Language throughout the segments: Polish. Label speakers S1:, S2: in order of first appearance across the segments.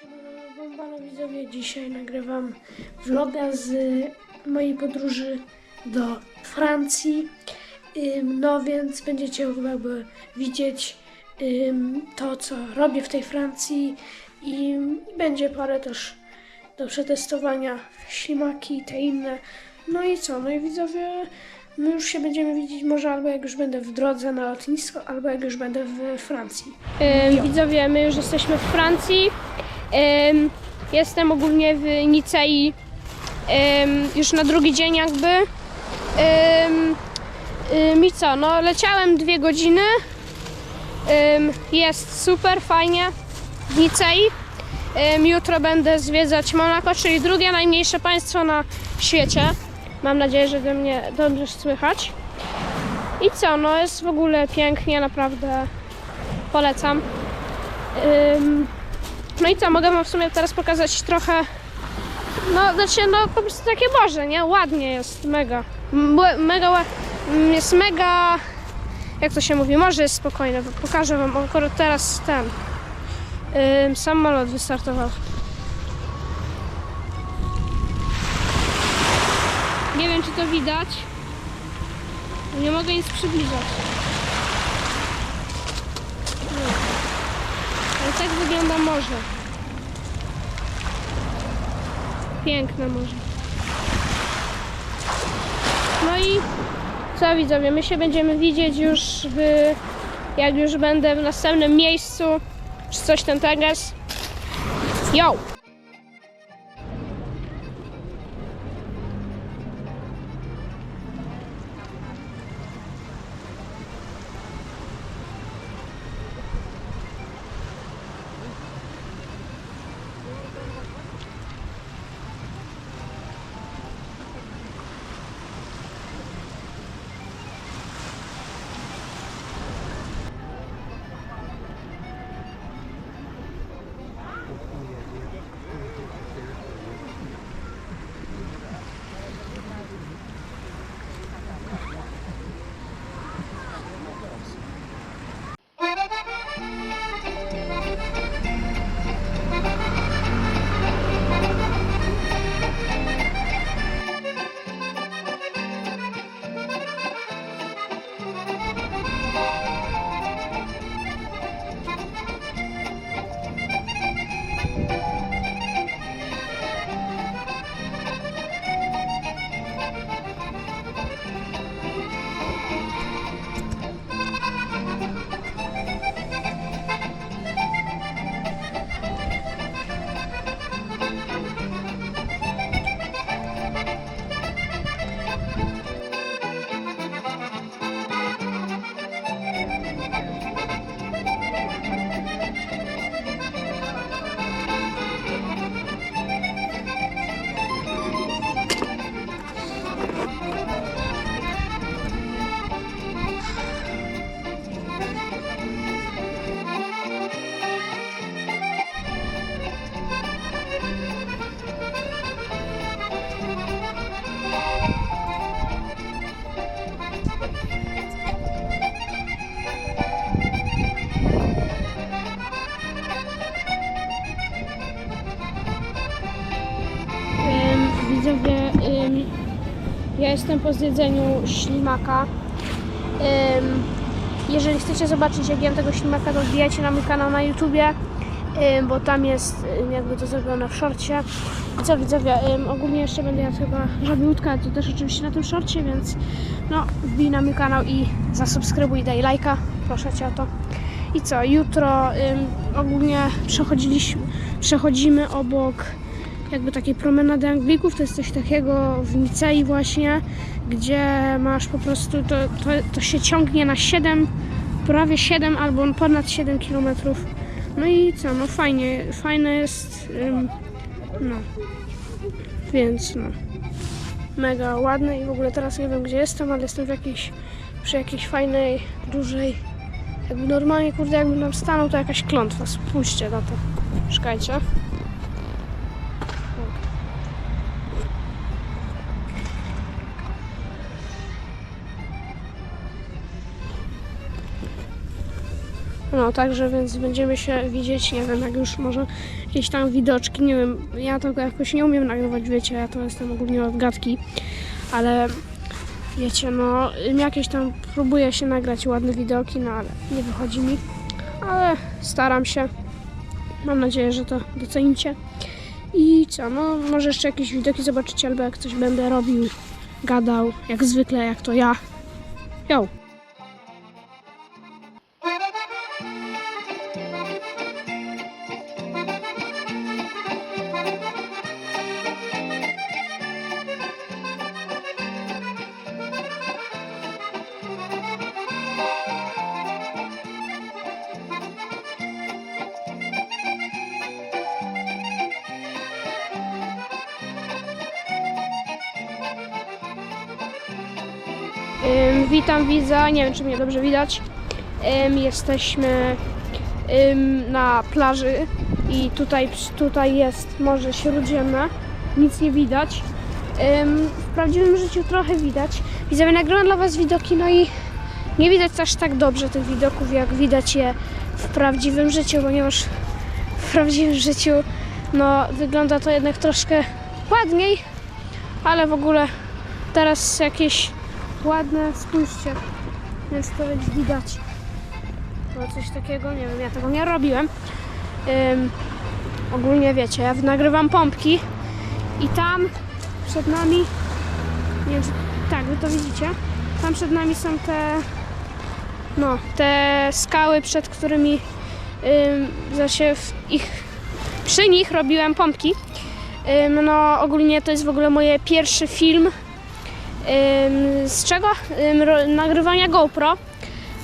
S1: Siemano, Bombano widzowie, dzisiaj nagrywam vloga z mojej podróży do Francji. No więc będziecie jakby widzieć to, co robię w tej Francji i będzie parę też do przetestowania ślimaki i te inne. No i co? No i widzowie, my już się będziemy widzieć może albo jak już będę w drodze na lotnisko, albo jak już będę w Francji.
S2: Ym, widzowie, my już jesteśmy w Francji. Jestem ogólnie w Nicei już na drugi dzień jakby. Ym, ym, I co, no leciałem dwie godziny. Jest super, fajnie w Nicei. Jutro będę zwiedzać Monako, czyli drugie najmniejsze państwo na świecie. Mam nadzieję, że do mnie dobrze słychać. I co, no jest w ogóle pięknie, naprawdę polecam. Ym, no i co, mogę wam w sumie teraz pokazać trochę. No, znaczy, no po prostu takie Boże, nie? Ładnie jest, mega. Mega, jest mega. Jak to się mówi? Morze jest spokojne. Pokażę wam akurat teraz ten. Ym, samolot wystartował. Nie wiem, czy to widać. Nie mogę nic przybliżać. Ale tak wygląda morze. Piękne morze. No i co widzowie, my się będziemy widzieć już w, jak już będę w następnym miejscu, czy coś ten teges. Yo! Ja jestem po zjedzeniu ślimaka. Jeżeli chcecie zobaczyć, jak jem tego ślimaka, to wbijajcie na mój kanał na YouTubie, bo tam jest jakby to zrobione w szorcie. I co widzowie, ogólnie jeszcze będę jadł chyba żabiutka, ale to też oczywiście na tym szorcie, więc no, wbij na mój kanał i zasubskrybuj, daj lajka, proszę Cię o to. I co, jutro ogólnie przechodziliśmy, przechodzimy obok jakby takiej promenady Anglików. To jest coś takiego w Nicei właśnie, gdzie masz po prostu, to, to, to się ciągnie na 7, prawie 7 albo ponad 7 kilometrów. No i co, no fajnie, fajne jest, ym, no, więc no, mega ładne i w ogóle teraz nie wiem gdzie jestem, ale jestem w jakiejś, przy jakiejś fajnej, dużej, jakby normalnie, kurde, jakbym tam stanął, to jakaś klątwa, spójrzcie na to, czekajcie. No, także więc będziemy się widzieć, nie wiem, jak już może jakieś tam widoczki, nie wiem, ja tego jakoś nie umiem nagrywać, wiecie, ja to jestem ogólnie od gadki, ale wiecie, no, jakieś tam próbuję się nagrać ładne widoki, no ale nie wychodzi mi, ale staram się, mam nadzieję, że to docenicie. I co, no może jeszcze jakieś widoki zobaczycie, albo jak coś będę robił, gadał, jak zwykle, jak to ja. Yo! Witam widza, nie wiem czy mnie dobrze widać. Ym, jesteśmy ym, na plaży i tutaj, tutaj jest Morze Śródziemne. Nic nie widać. Ym, w prawdziwym życiu trochę widać. Widzowie, nagrywam dla Was widoki, no i nie widać aż tak dobrze tych widoków, jak widać je w prawdziwym życiu, ponieważ w prawdziwym życiu no, wygląda to jednak troszkę ładniej, ale w ogóle teraz jakieś ładne, spójrzcie, czy to widać. No coś takiego, nie wiem, ja tego nie robiłem. Ym, ogólnie wiecie, ja nagrywam pompki i tam przed nami, nie wiem, tak, wy to widzicie, tam przed nami są te, no, te skały, przed którymi ym, zasie w ich, przy nich robiłem pompki. Ym, no, ogólnie to jest w ogóle moje pierwszy film, z czego? Nagrywania GoPro.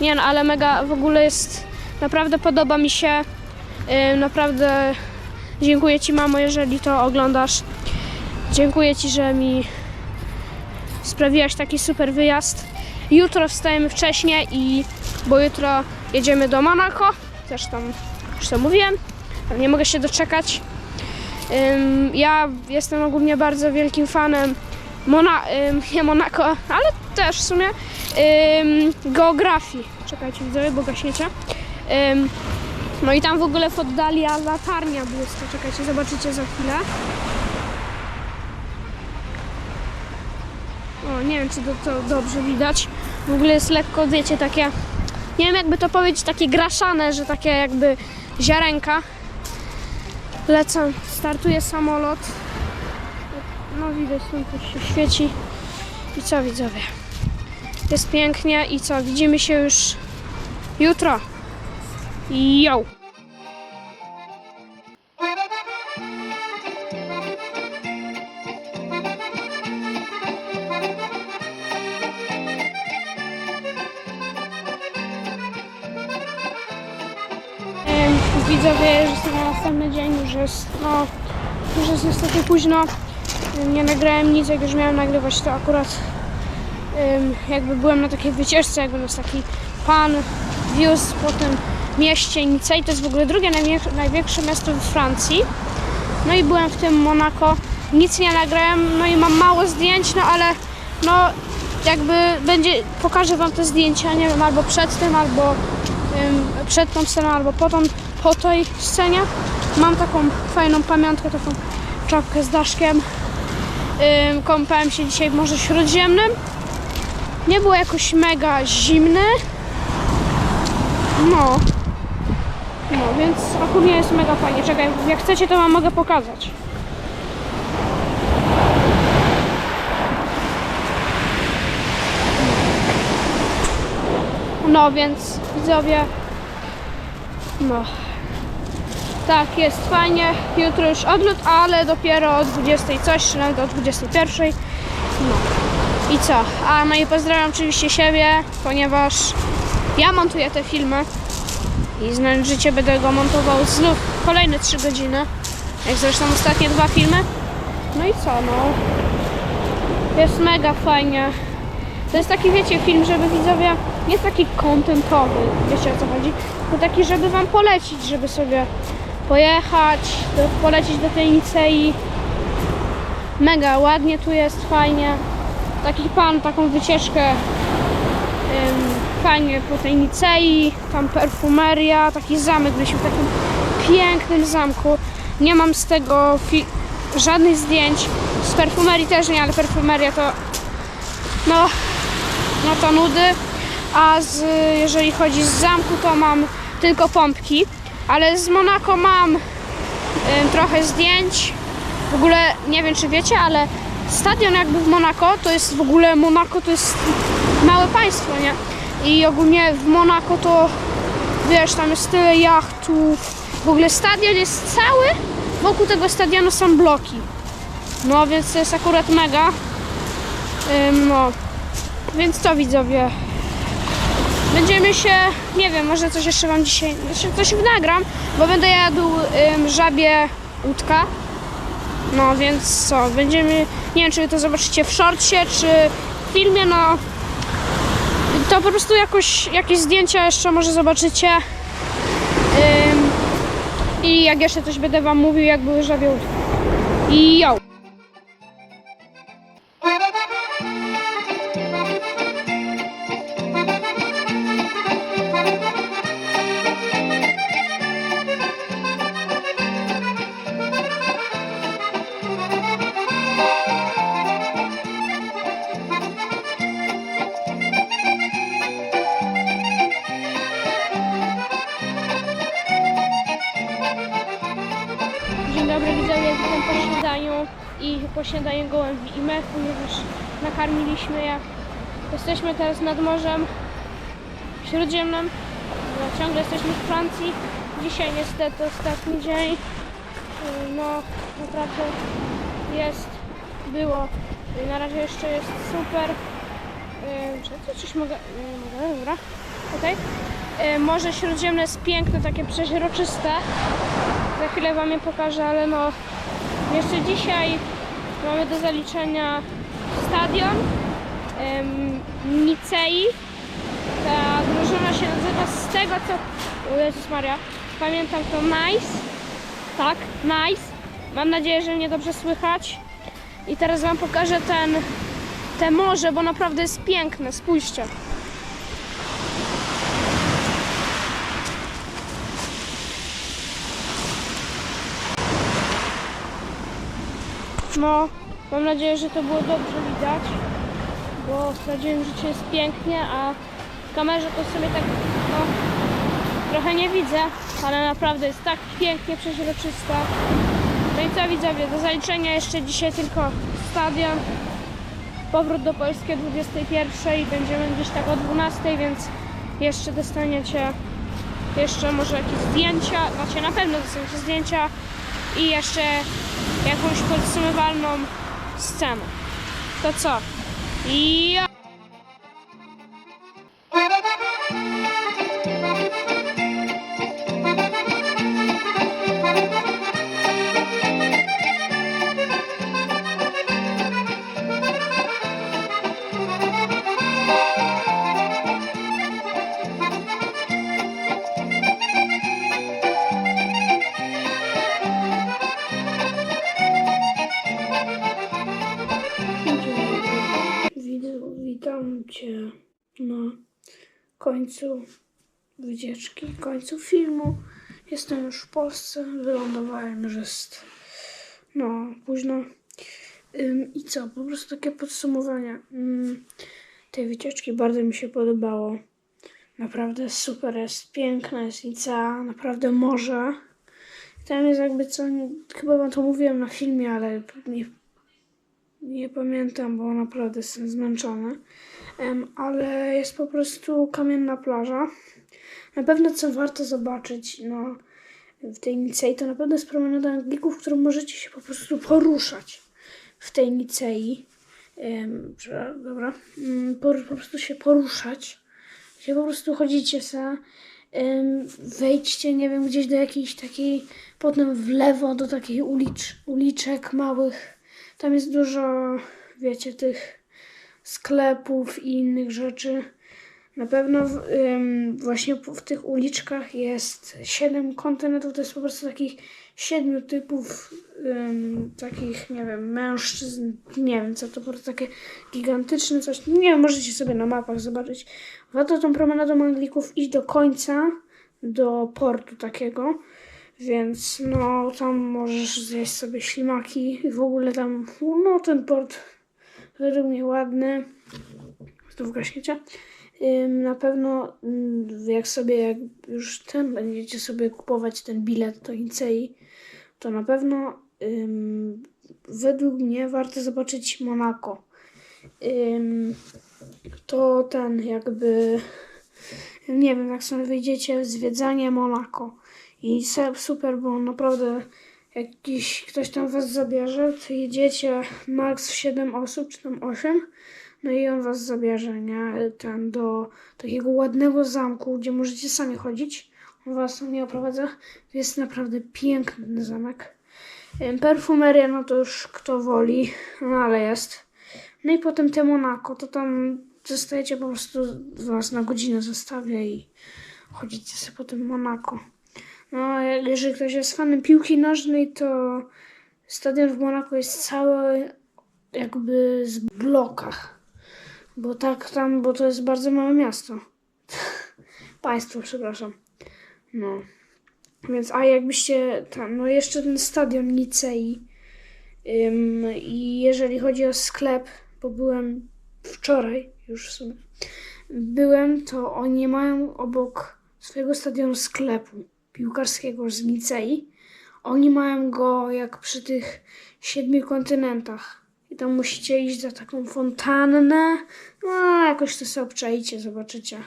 S2: Nie no, ale mega w ogóle jest, naprawdę podoba mi się. Naprawdę dziękuję Ci mamo, jeżeli to oglądasz. Dziękuję Ci, że mi sprawiłaś taki super wyjazd. Jutro wstajemy wcześniej i bo jutro jedziemy do Monaco. Też tam już to mówiłem. Nie mogę się doczekać. Ja jestem ogólnie bardzo wielkim fanem Mona, nie Monako, ale też w sumie geografii. Czekajcie, widzowie, bo gaśniecie. No i tam w ogóle w oddali latarnia błyska. Czekajcie, zobaczycie za chwilę. O, nie wiem, czy to, to dobrze widać. W ogóle jest lekko, wiecie, takie, nie wiem jakby to powiedzieć, takie graszane, że takie jakby ziarenka. Lecą, startuje samolot. No widać, tam też się świeci. I co widzowie? Jest pięknie i co? Widzimy się już jutro. Yo! Widzowie, że jest na następny dzień, już jest, no, już jest niestety późno. Nie nagrałem nic, jak już miałem nagrywać, to akurat jakby byłem na takiej wycieczce, jakby nas taki pan wiózł po tym mieście Nicei, to jest w ogóle drugie największe, miasto we Francji. No i byłem w tym Monako, nic nie nagrałem, no i mam mało zdjęć, no ale no jakby będzie, pokażę wam te zdjęcia, nie wiem, albo przed tym, albo przed tą sceną, albo po, tą, po tej scenie. Mam taką fajną pamiątkę, taką czapkę z daszkiem. Kąpałem się dzisiaj w Morzu Śródziemnym. Nie było jakoś mega zimne. No. No, więc ogólnie jest mega fajnie. Czekaj, jak chcecie, to wam mogę pokazać. No, więc widzowie. No. Tak, jest fajnie. Jutro już odlot, ale dopiero o 20 coś, czy nawet o 21. No. I co? A no i pozdrawiam oczywiście siebie, ponieważ ja montuję te filmy i znając życie będę go montował znów kolejne 3 godziny. Jak zresztą ostatnie dwa filmy. No i co, no. Jest mega fajnie. To jest taki, wiecie, film, żeby widzowie, nie taki kontentowy, wiecie o co chodzi, tylko taki, żeby wam polecić, żeby sobie pojechać, do, polecieć do tej Nicei. Mega ładnie tu jest, fajnie. Taki pan taką wycieczkę ym, fajnie po tej Nicei, tam perfumeria, taki zamek, byliśmy w takim pięknym zamku. Nie mam z tego żadnych zdjęć, z perfumerii też nie, ale perfumeria to no, no to nudy, a z, jeżeli chodzi z zamku to mam tylko pompki, ale z Monako mam trochę zdjęć. W ogóle nie wiem czy wiecie, ale stadion jakby w Monako to jest w ogóle Monako to jest małe państwo, nie? I ogólnie w Monako to wiesz, tam jest tyle jachtów. W ogóle stadion jest cały, wokół tego stadionu są bloki. No więc to jest akurat mega. Ym, no. Więc co widzowie? Będziemy się, nie wiem, może coś jeszcze wam dzisiaj, znaczy coś nagram, bo będę jadł ym, żabie łódka. No więc co, będziemy, nie wiem czy to zobaczycie w shortsie, czy w filmie, no to po prostu jakoś, jakieś zdjęcia jeszcze może zobaczycie. Ym, I jak jeszcze coś będę wam mówił, jak były żabie łódki. I yo! I po śniadaniu gołębi i mechu już nakarmiliśmy je. Jesteśmy teraz nad Morzem Śródziemnym. No, ciągle jesteśmy w Francji. Dzisiaj niestety ostatni dzień. Yy, No naprawdę jest, było. Yy, Na razie jeszcze jest super. Yy, Czy coś mogę? Nie mogę, dobra. Okej. Yy, Morze Śródziemne jest piękne, takie przeźroczyste. Za chwilę Wam je pokażę, ale no jeszcze dzisiaj mamy do zaliczenia stadion Nicei. Ta drużyna się nazywa z tego co... Jezus Maria, pamiętam to Nice. Tak, Nice. Mam nadzieję, że mnie dobrze słychać. I teraz Wam pokażę ten, te morze, bo naprawdę jest piękne, spójrzcie. No, mam nadzieję, że to było dobrze widać, bo sprawdziłem, że dzisiaj jest pięknie, a w kamerze to sobie tak, no, trochę nie widzę, ale naprawdę jest tak pięknie przeźroczyste. No i co widzowie, do zaliczenia jeszcze dzisiaj tylko stadion, powrót do Polski o 21 i będziemy gdzieś tak o 12, więc jeszcze dostaniecie jeszcze może jakieś zdjęcia, znaczy na pewno dostaniecie zdjęcia i jeszcze jakąś podsumowalną scenę. To co? Ja.
S1: Na końcu wycieczki, końcu filmu. Jestem już w Polsce, wylądowałem, już jest no późno. Ym, I co, po prostu takie podsumowanie ym, tej wycieczki. Bardzo mi się podobało. Naprawdę super jest, piękna jest Nicea, naprawdę morze. Tam jest jakby co, chyba wam to mówiłem na filmie, ale nie, nie pamiętam, bo naprawdę jestem zmęczony. Ale jest po prostu kamienna plaża. Na pewno co warto zobaczyć, no w tej Nicei, to na pewno jest promenada Anglików, w którą możecie się po prostu poruszać w tej Nicei. Dobra. Mm, Po, po prostu się poruszać. Się po prostu chodzicie se. Wejdźcie, nie wiem, gdzieś do jakiejś takiej, potem w lewo do takiej ulicz, uliczek małych. Tam jest dużo, wiecie, tych sklepów i innych rzeczy. Na pewno w, ym, właśnie w tych uliczkach jest siedem kontynentów. To jest po prostu takich siedmiu typów ym, takich, nie wiem, mężczyzn, nie wiem co to, po prostu takie gigantyczne coś, nie wiem, możecie sobie na mapach zobaczyć. Warto tą promenadą Anglików iść do końca, do portu takiego, więc no tam możesz zjeść sobie ślimaki i w ogóle tam, no ten port według mnie ładny, tu w Gaśniecie. Ym, Na pewno ym, jak sobie, jak już ten będziecie sobie kupować ten bilet do Incei, to na pewno ym, według mnie warto zobaczyć Monako. Ym, to ten jakby, nie wiem, jak sobie wyjdziecie, zwiedzanie Monako. I super, bo naprawdę jak ktoś tam was zabierze, to jedziecie max w 7 osób, czy tam 8. No i on was zabierze, nie? Ten do takiego ładnego zamku, gdzie możecie sami chodzić. On was tam nie oprowadza. To jest naprawdę piękny zamek. Perfumeria, no to już kto woli, no ale jest. No i potem te Monako, to tam zostajecie po prostu, was na godzinę zostawia i chodzicie sobie po tym Monako. No, jeżeli ktoś jest fanem piłki nożnej, to stadion w Monako jest cały jakby z blokach. Bo tak tam, bo to jest bardzo małe miasto. Państwo, przepraszam. No. Więc, a jakbyście tam, no jeszcze ten stadion Nicei. I jeżeli chodzi o sklep, bo byłem wczoraj już w sumie, byłem, to oni mają obok swojego stadionu sklepu piłkarskiego z Nicei. Oni mają go jak przy tych siedmiu kontynentach. I tam musicie iść za taką fontannę. No, jakoś to sobie obczaicie, zobaczycie.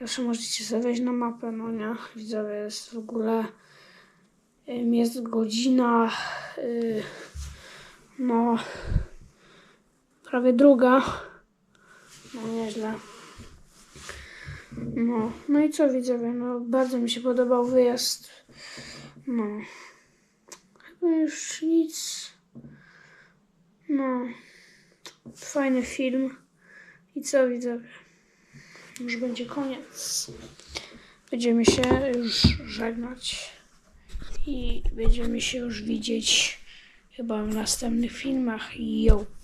S1: Zawsze możecie sobie wejść na mapę, no nie? Widzowie, jest w ogóle... Jest godzina... y, No... Prawie druga. No nieźle. No, no i co widzowie, no bardzo mi się podobał wyjazd. No. Chyba już nic. No. Fajny film. I co widzowie? Już będzie koniec. Będziemy się już żegnać. I będziemy się już widzieć chyba w następnych filmach. Yo!